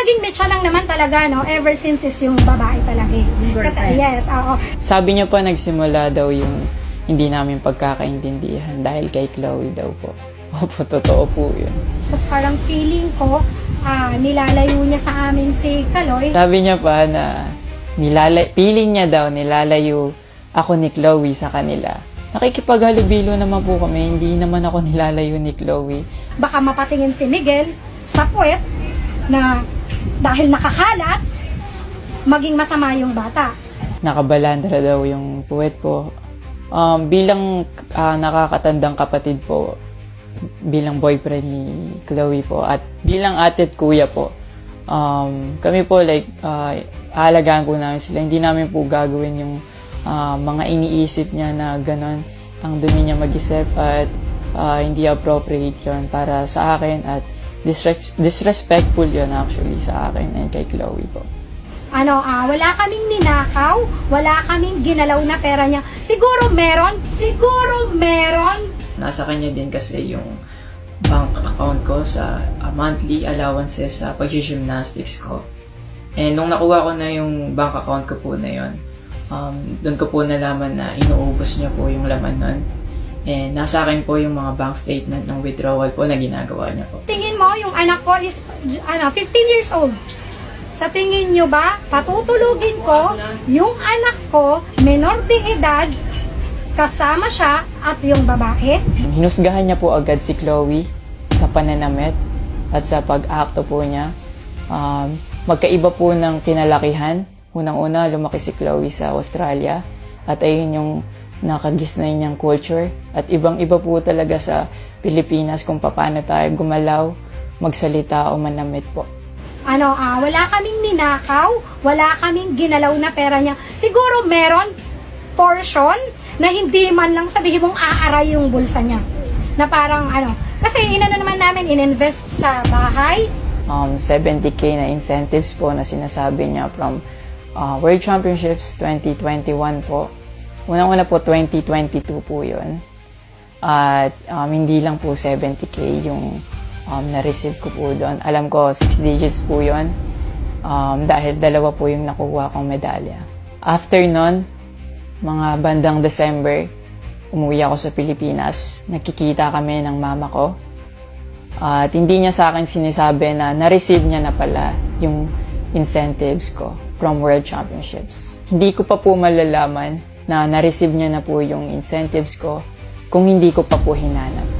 naging mecha lang naman talaga, no, ever since is yung babae talaga. eh. Kasi, yes, oo. Sabi niya po nagsimula daw yung hindi namin pagkakaintindihan dahil kay Chloe daw po. Opo, totoo po yun. Tapos parang feeling ko, ah, nilalayo niya sa amin si Kaloy. Sabi niya pa na nilalay, feeling niya daw nilalayo ako ni Chloe sa kanila. Nakikipaghalubilo naman po kami, hindi naman ako nilalayo ni Chloe. Baka mapatingin si Miguel sa puwet na dahil nakakalat, maging masama yung bata. Nakabalandra daw yung puwet po. Um, bilang ah, nakakatandang kapatid po, bilang boyfriend ni Chloe po, at bilang ate at kuya po, um, kami po like, uh, aalagaan po namin sila. Hindi namin po gagawin yung ah, mga iniisip niya na ganon ang dumi niya mag-isip at ah, hindi appropriate yon para sa akin at disres- disrespectful yon actually sa akin and kay Chloe po. Ano, ah, wala kaming ninakaw, wala kaming ginalaw na pera niya. Siguro meron, siguro meron. nasa kanya din kasi yung bank account ko sa uh, monthly allowances sa pag-gymnastics ko. And nung nakuha ko na yung bank account ko po na yun, um, doon ko po nalaman na inuubos niya po yung laman nun. And nasa akin po yung mga bank statement ng withdrawal po na ginagawa niya po. Tingin mo, yung anak ko is ano, 15 years old. Sa tingin nyo ba, patutulugin ko yung anak ko, menor de edad, kasama siya at yung babae? Hinusgahan niya po agad si Chloe sa pananamit at sa pag-akto po niya. Um, magkaiba po ng kinalakihan. Unang-una, lumaki si Chloe sa Australia at ayun yung nakagisnay niyang culture. At ibang-iba po talaga sa Pilipinas kung paano tayo gumalaw, magsalita o manamit po. Ano, ah, wala kaming ninakaw, wala kaming ginalaw na pera niya. Siguro meron portion na hindi man lang sabihin mong aaray yung bulsa niya. Na parang ano, kasi inano naman namin ininvest sa bahay, um, 70k na incentives po na sinasabi niya from uh, World Championships 2021 po. Unang-una po 2022 po yun. At um, hindi lang po 70k yung um, na-receive ko po doon. Alam ko 6 digits po yun um, dahil dalawa po yung nakuha kong medalya. After nun, mga bandang December, umuwi ako sa Pilipinas. Nakikita kami ng mama ko. At hindi niya sa akin sinasabi na na-receive niya na pala yung incentives ko from World Championships. Hindi ko pa po malalaman na na-receive niya na po yung incentives ko kung hindi ko pa po hinanap.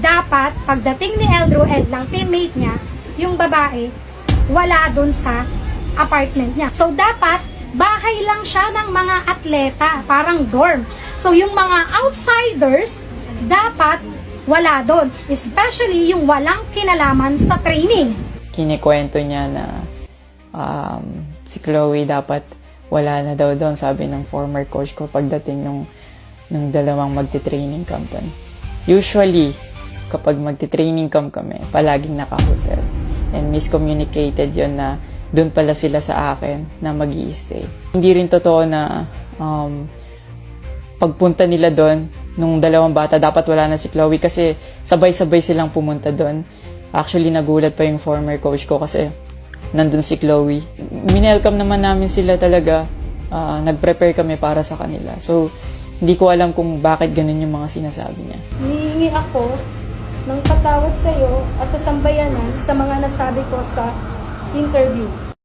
Dapat pagdating ni Eldro Ed lang teammate niya, yung babae, wala dun sa apartment niya. So dapat bahay lang siya ng mga atleta, parang dorm. So yung mga outsiders, dapat wala doon. Especially yung walang kinalaman sa training. Kinikwento niya na um, si Chloe dapat wala na daw doon, sabi ng former coach ko pagdating nung, nung dalawang magti-training camp doon. Usually, kapag magti-training camp kami, palaging naka-hotel. And miscommunicated yon na doon pala sila sa akin na mag stay Hindi rin totoo na um, pagpunta nila doon, nung dalawang bata, dapat wala na si Chloe kasi sabay-sabay silang pumunta doon. Actually, nagulat pa yung former coach ko kasi nandun si Chloe. Minelcome naman namin sila talaga. Ah, nag-prepare kami para sa kanila. So, hindi ko alam kung bakit ganun yung mga sinasabi niya. Hihingi ako ng patawad sa iyo at sa sambayanan sa mga nasabi ko sa interview.